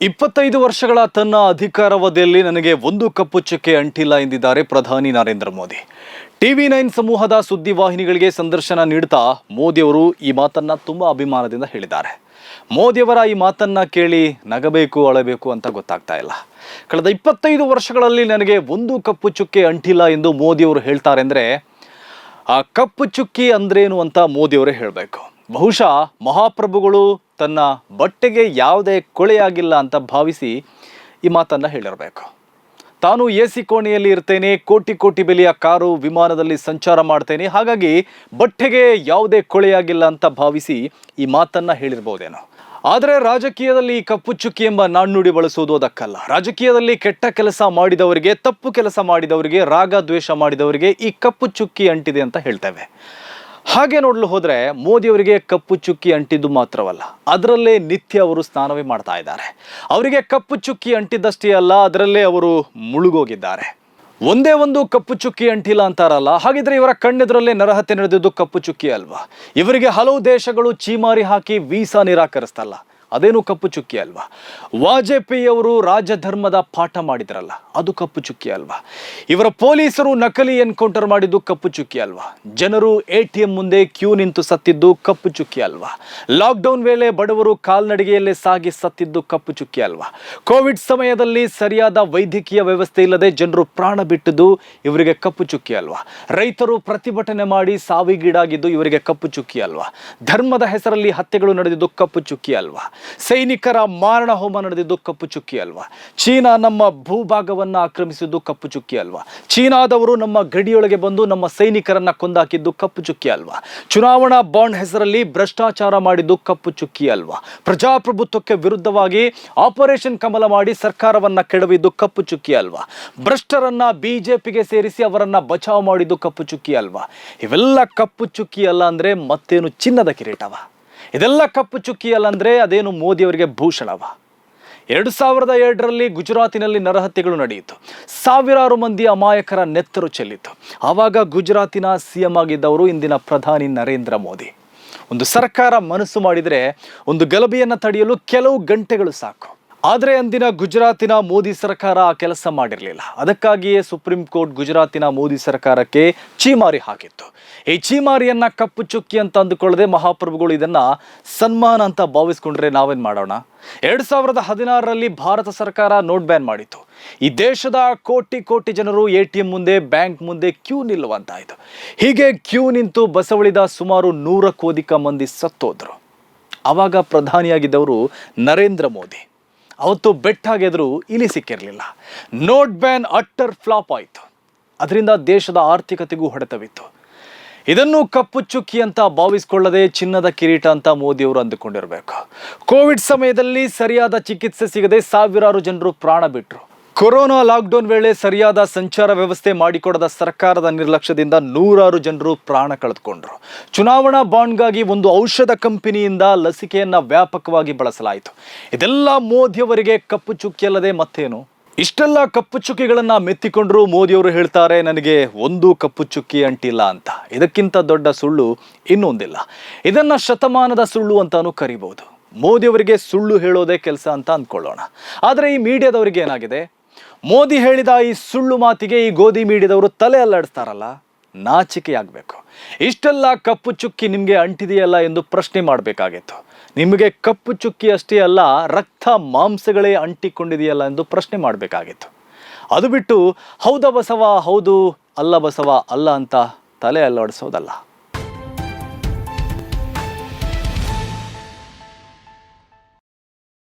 ಇಪ್ಪತ್ತೈದು ವರ್ಷಗಳ ತನ್ನ ಅಧಿಕಾರಾವಧಿಯಲ್ಲಿ ನನಗೆ ಒಂದು ಕಪ್ಪು ಚುಕ್ಕೆ ಅಂಟಿಲ್ಲ ಎಂದಿದ್ದಾರೆ ಪ್ರಧಾನಿ ನರೇಂದ್ರ ಮೋದಿ. ಟಿವಿ ನೈನ್ ಸಮೂಹದ ಸುದ್ದಿವಾಹಿನಿಗಳಿಗೆ ಸಂದರ್ಶನ ನೀಡುತ್ತಾ ಮೋದಿಯವರು ಈ ಮಾತನ್ನ ತುಂಬಾ ಅಭಿಮಾನದಿಂದ ಹೇಳಿದ್ದಾರೆ. ಮೋದಿಯವರ ಈ ಮಾತನ್ನ ಕೇಳಿ ನಗಬೇಕು, ಅಳಬೇಕು ಅಂತ ಗೊತ್ತಾಗ್ತಾ ಇಲ್ಲ. ಕಳೆದ ಇಪ್ಪತ್ತೈದು ವರ್ಷಗಳಲ್ಲಿ ನನಗೆ ಒಂದು ಕಪ್ಪು ಚುಕ್ಕೆ ಅಂಟಿಲ್ಲ ಎಂದು ಮೋದಿಯವರು ಹೇಳ್ತಾರೆ ಅಂದರೆ, ಆ ಕಪ್ಪು ಚುಕ್ಕಿ ಅಂದ್ರೇನು ಅಂತ ಮೋದಿಯವರೇ ಹೇಳಬೇಕು. ಬಹುಶಃ ಮಹಾಪ್ರಭುಗಳು ತನ್ನ ಬಟ್ಟೆಗೆ ಯಾವುದೇ ಕೊಳೆಯಾಗಿಲ್ಲ ಅಂತ ಭಾವಿಸಿ ಈ ಮಾತನ್ನು ಹೇಳಿರಬೇಕು. ತಾನು ಎ ಸಿ ಕೋಣೆಯಲ್ಲಿ ಇರ್ತೇನೆ, ಕೋಟಿ ಕೋಟಿ ಬೆಲೆಯ ಕಾರು ವಿಮಾನದಲ್ಲಿ ಸಂಚಾರ ಮಾಡ್ತೇನೆ, ಹಾಗಾಗಿ ಬಟ್ಟೆಗೆ ಯಾವುದೇ ಕೊಳೆಯಾಗಿಲ್ಲ ಅಂತ ಭಾವಿಸಿ ಈ ಮಾತನ್ನ ಹೇಳಿರ್ಬೋದೇನೋ. ಆದರೆ ರಾಜಕೀಯದಲ್ಲಿ ಕಪ್ಪು ಚುಕ್ಕಿ ಎಂಬ ನಾಣ್ಣುಡಿ ಬಳಸುವುದು ಅದಕ್ಕಲ್ಲ. ರಾಜಕೀಯದಲ್ಲಿ ಕೆಟ್ಟ ಕೆಲಸ ಮಾಡಿದವರಿಗೆ, ತಪ್ಪು ಕೆಲಸ ಮಾಡಿದವರಿಗೆ, ರಾಗ ದ್ವೇಷ ಮಾಡಿದವರಿಗೆ ಈ ಕಪ್ಪು ಚುಕ್ಕಿ ಅಂಟಿದೆ ಅಂತ ಹೇಳ್ತೇವೆ. ಹಾಗೆ ನೋಡಲು ಹೋದರೆ ಮೋದಿಯವರಿಗೆ ಕಪ್ಪು ಚುಕ್ಕಿ ಅಂಟಿದ್ದು ಮಾತ್ರವಲ್ಲ, ಅದರಲ್ಲೇ ನಿತ್ಯ ಅವರು ಸ್ನಾನವೇ ಮಾಡ್ತಾ ಇದ್ದಾರೆ. ಅವರಿಗೆ ಕಪ್ಪು ಚುಕ್ಕಿ ಅಂಟಿದ್ದಷ್ಟೇ ಅಲ್ಲ, ಅದರಲ್ಲೇ ಅವರು ಮುಳುಗೋಗಿದ್ದಾರೆ. ಒಂದೇ ಒಂದು ಕಪ್ಪು ಚುಕ್ಕಿ ಅಂಟಿಲ್ಲ ಅಂತಾರಲ್ಲ, ಹಾಗಿದ್ರೆ ಇವರ ಕಣ್ಣೆದುರಲ್ಲೇ ನರಹತ್ಯೆ ನಡೆದಿದ್ದು ಕಪ್ಪು ಚುಕ್ಕಿ ಅಲ್ವಾ? ಇವರಿಗೆ ಹಲವು ದೇಶಗಳು ಚೀಮಾರಿ ಹಾಕಿ ವೀಸಾ ನಿರಾಕರಿಸ್ತಲ್ಲ. ಅದೇನು ಕಪ್ಪು ಚುಕ್ಕಿ ಅಲ್ವಾ? ವಾಜಪೇಯಿಯವರು ರಾಜಧರ್ಮದ ಪಾಠ ಮಾಡಿದ್ರಲ್ಲ, ಅದು ಕಪ್ಪು ಚುಕ್ಕಿ ಅಲ್ವಾ? ಇವರ ಪೊಲೀಸರು ನಕಲಿ ಎನ್ಕೌಂಟರ್ ಮಾಡಿದ್ದು ಕಪ್ಪು ಚುಕ್ಕಿ ಅಲ್ವಾ? ಜನರು ಎ ಟಿ ಎಂ ಮುಂದೆ ಕ್ಯೂ ನಿಂತು ಸತ್ತಿದ್ದು ಕಪ್ಪು ಚುಕ್ಕಿ ಅಲ್ವಾ? ಲಾಕ್ಡೌನ್ ವೇಳೆ ಬಡವರು ಕಾಲ್ನಡಿಗೆಯಲ್ಲೇ ಸಾಗಿ ಸತ್ತಿದ್ದು ಕಪ್ಪು ಚುಕ್ಕಿ ಅಲ್ವಾ? ಕೋವಿಡ್ ಸಮಯದಲ್ಲಿ ಸರಿಯಾದ ವೈದ್ಯಕೀಯ ವ್ಯವಸ್ಥೆ ಇಲ್ಲದೆ ಜನರು ಪ್ರಾಣ ಬಿಟ್ಟಿದ್ದು ಇವರಿಗೆ ಕಪ್ಪು ಚುಕ್ಕಿ ಅಲ್ವಾ? ರೈತರು ಪ್ರತಿಭಟನೆ ಮಾಡಿ ಸಾವಿಗೀಡಾಗಿದ್ದು ಇವರಿಗೆ ಕಪ್ಪು ಚುಕ್ಕಿ ಅಲ್ವಾ? ಧರ್ಮದ ಹೆಸರಲ್ಲಿ ಹತ್ಯೆಗಳು ನಡೆದಿದ್ದು ಕಪ್ಪು ಚುಕ್ಕಿ ಅಲ್ವಾ? ಸೈನಿಕರ ಮಾರಣ ಹೋಮ ನಡೆದಿದ್ದು ಕಪ್ಪು ಚುಕ್ಕಿ ಅಲ್ವಾ? ಚೀನಾ ನಮ್ಮ ಭೂಭಾಗವನ್ನ ಆಕ್ರಮಿಸಿದ್ದು ಕಪ್ಪು ಚುಕ್ಕಿ ಅಲ್ವಾ? ಚೀನಾದವರು ನಮ್ಮ ಗಡಿಯೊಳಗೆ ಬಂದು ನಮ್ಮ ಸೈನಿಕರನ್ನ ಕೊಂದಾಕಿದ್ದು ಕಪ್ಪು ಚುಕ್ಕಿ ಅಲ್ವಾ? ಚುನಾವಣಾ ಬಾಂಡ್ ಹೆಸರಲ್ಲಿ ಭ್ರಷ್ಟಾಚಾರ ಮಾಡಿದ್ದು ಕಪ್ಪು ಚುಕ್ಕಿ ಅಲ್ವಾ? ಪ್ರಜಾಪ್ರಭುತ್ವಕ್ಕೆ ವಿರುದ್ಧವಾಗಿ ಆಪರೇಷನ್ ಕಮಲ ಮಾಡಿ ಸರ್ಕಾರವನ್ನ ಕೆಡವಿದ್ದು ಕಪ್ಪು ಚುಕ್ಕಿ ಅಲ್ವಾ? ಭ್ರಷ್ಟರನ್ನ ಬಿಜೆಪಿಗೆ ಸೇರಿಸಿ ಅವರನ್ನ ಬಚಾವ್ ಮಾಡಿದ್ದು ಕಪ್ಪು ಚುಕ್ಕಿ ಅಲ್ವಾ? ಇವೆಲ್ಲ ಕಪ್ಪು ಚುಕ್ಕಿ ಅಲ್ಲ ಅಂದ್ರೆ ಮತ್ತೇನು ಚಿನ್ನದ ಕಿರೀಟವ? ಇದೆಲ್ಲ ಕಪ್ಪು ಚುಕ್ಕಿ ಅಲ್ಲ ಅಂದ್ರೆ ಅದೇನು ಮೋದಿಯವರಿಗೆ ಭೂಷಣವ? ಎರಡು ಸಾವಿರದ ಎರಡರಲ್ಲಿ ಗುಜರಾತಿನಲ್ಲಿ ನರಹತ್ಯೆಗಳು ನಡೆಯಿತು. ಸಾವಿರಾರು ಮಂದಿ ಅಮಾಯಕರ ನೆತ್ತರು ಚೆಲ್ಲಿತು. ಆವಾಗ ಗುಜರಾತಿನ ಸಿ ಎಂ ಆಗಿದ್ದವರು ಇಂದಿನ ಪ್ರಧಾನಿ ನರೇಂದ್ರ ಮೋದಿ. ಒಂದು ಸರ್ಕಾರ ಮನಸ್ಸು ಮಾಡಿದರೆ ಒಂದು ಗಲಭೆಯನ್ನು ತಡೆಯಲು ಕೆಲವು ಗಂಟೆಗಳು ಸಾಕು. ಆದರೆ ಅಂದಿನ ಗುಜರಾತಿನ ಮೋದಿ ಸರ್ಕಾರ ಆ ಕೆಲಸ ಮಾಡಿರಲಿಲ್ಲ. ಅದಕ್ಕಾಗಿಯೇ ಸುಪ್ರೀಂ ಕೋರ್ಟ್ ಗುಜರಾತಿನ ಮೋದಿ ಸರ್ಕಾರಕ್ಕೆ ಚೀಮಾರಿ ಹಾಕಿತ್ತು. ಈ ಚೀಮಾರಿಯನ್ನ ಕಪ್ಪು ಚುಕ್ಕಿ ಅಂತ ಅಂದುಕೊಳ್ಳದೆ ಮಹಾಪ್ರಭುಗಳು ಇದನ್ನ ಸನ್ಮಾನ ಅಂತ ಭಾವಿಸ್ಕೊಂಡ್ರೆ ನಾವೇನ್ ಮಾಡೋಣ? ಎರಡ್ ಸಾವಿರದ ಹದಿನಾರರಲ್ಲಿ ಭಾರತ ಸರ್ಕಾರ ನೋಟ್ ಬ್ಯಾನ್ ಮಾಡಿತ್ತು. ಈ ದೇಶದ ಕೋಟಿ ಕೋಟಿ ಜನರು ಎ ಟಿ ಎಂ ಮುಂದೆ, ಬ್ಯಾಂಕ್ ಮುಂದೆ ಕ್ಯೂ ನಿಲ್ಲುವಂತಾಯಿತು. ಹೀಗೆ ಕ್ಯೂ ನಿಂತು ಬಸವಳಿದ ಸುಮಾರು ನೂರಕ್ಕೂ ಅಧಿಕ ಮಂದಿ ಸತ್ತೋದ್ರು. ಅವಾಗ ಪ್ರಧಾನಿಯಾಗಿದ್ದವರು ನರೇಂದ್ರ ಮೋದಿ. ಅವತ್ತು ಬೆಟ್ಟಾಗೆದ್ರು ಇಲಿ ಸಿಕ್ಕಿರಲಿಲ್ಲ. ನೋಟ್ ಬ್ಯಾನ್ ಅಟ್ಟರ್ ಫ್ಲಾಪ್ ಆಯಿತು. ಅದರಿಂದ ದೇಶದ ಆರ್ಥಿಕತೆಗೂ ಹೊಡೆತವಿತ್ತು. ಇದನ್ನು ಕಪ್ಪು ಚುಕ್ಕಿ ಅಂತ ಭಾವಿಸ್ಕೊಳ್ಳದೆ ಚಿನ್ನದ ಕಿರೀಟ ಅಂತ ಮೋದಿಯವರು ಅಂದುಕೊಂಡಿರಬೇಕು. ಕೋವಿಡ್ ಸಮಯದಲ್ಲಿ ಸರಿಯಾದ ಚಿಕಿತ್ಸೆ ಸಿಗದೆ ಸಾವಿರಾರು ಜನರು ಪ್ರಾಣ ಬಿಟ್ಟರು ಕೊರೋನಾ ಲಾಕ್ಡೌನ್ ವೇಳೆ ಸರಿಯಾದ ಸಂಚಾರ ವ್ಯವಸ್ಥೆ ಮಾಡಿಕೊಡದ ಸರ್ಕಾರದ ನಿರ್ಲಕ್ಷ್ಯದಿಂದ ನೂರಾರು ಜನರು ಪ್ರಾಣ ಕಳೆದುಕೊಂಡರು. ಚುನಾವಣಾ ಬಾಂಡ್ಗಾಗಿ ಒಂದು ಔಷಧ ಕಂಪನಿಯಿಂದ ಲಸಿಕೆಯನ್ನು ವ್ಯಾಪಕವಾಗಿ ಬಳಸಲಾಯಿತು. ಇದೆಲ್ಲ ಮೋದಿಯವರಿಗೆ ಕಪ್ಪು ಚುಕ್ಕಿಯಲ್ಲದೆ ಮತ್ತೇನು? ಇಷ್ಟೆಲ್ಲ ಕಪ್ಪು ಚುಕ್ಕಿಗಳನ್ನು ಮೆತ್ತಿಕೊಂಡ್ರು ಮೋದಿಯವರು ಹೇಳ್ತಾರೆ, ನನಗೆ ಒಂದು ಕಪ್ಪು ಚುಕ್ಕಿ ಅಂಟಿಲ್ಲ ಅಂತ. ಇದಕ್ಕಿಂತ ದೊಡ್ಡ ಸುಳ್ಳು ಇನ್ನೊಂದಿಲ್ಲ. ಇದನ್ನ ಶತಮಾನದ ಸುಳ್ಳು ಅಂತಾನು ಕರಿಬಹುದು. ಮೋದಿಯವರಿಗೆ ಸುಳ್ಳು ಹೇಳೋದೇ ಕೆಲಸ ಅಂತ ಅಂದ್ಕೊಳ್ಳೋಣ. ಆದರೆ ಈ ಮೀಡಿಯಾದವರಿಗೆ ಏನಾಗಿದೆ? ಮೋದಿ ಹೇಳಿದ ಈ ಸುಳ್ಳು ಮಾತಿಗೆ ಈ ಗೋಧಿ ಮೀಡಿದವರು ತಲೆ ಅಲ್ಲಾಡಿಸ್ತಾರಲ್ಲ, ನಾಚಿಕೆಯಾಗಬೇಕು. ಇಷ್ಟೆಲ್ಲ ಕಪ್ಪು ಚುಕ್ಕಿ ನಿಮಗೆ ಅಂಟಿದೆಯಲ್ಲ ಎಂದು ಪ್ರಶ್ನೆ ಮಾಡಬೇಕಾಗಿತ್ತು. ನಿಮಗೆ ಕಪ್ಪು ಚುಕ್ಕಿ ಅಷ್ಟೇ ಅಲ್ಲ, ರಕ್ತ ಮಾಂಸಗಳೇ ಅಂಟಿಕೊಂಡಿದೆಯಲ್ಲ ಎಂದು ಪ್ರಶ್ನೆ ಮಾಡಬೇಕಾಗಿತ್ತು. ಅದು ಬಿಟ್ಟು, ಹೌದ ಬಸವ ಹೌದು, ಅಲ್ಲ ಬಸವ ಅಲ್ಲ ಅಂತ ತಲೆ ಅಲ್ಲಾಡಿಸೋದಲ್ಲ.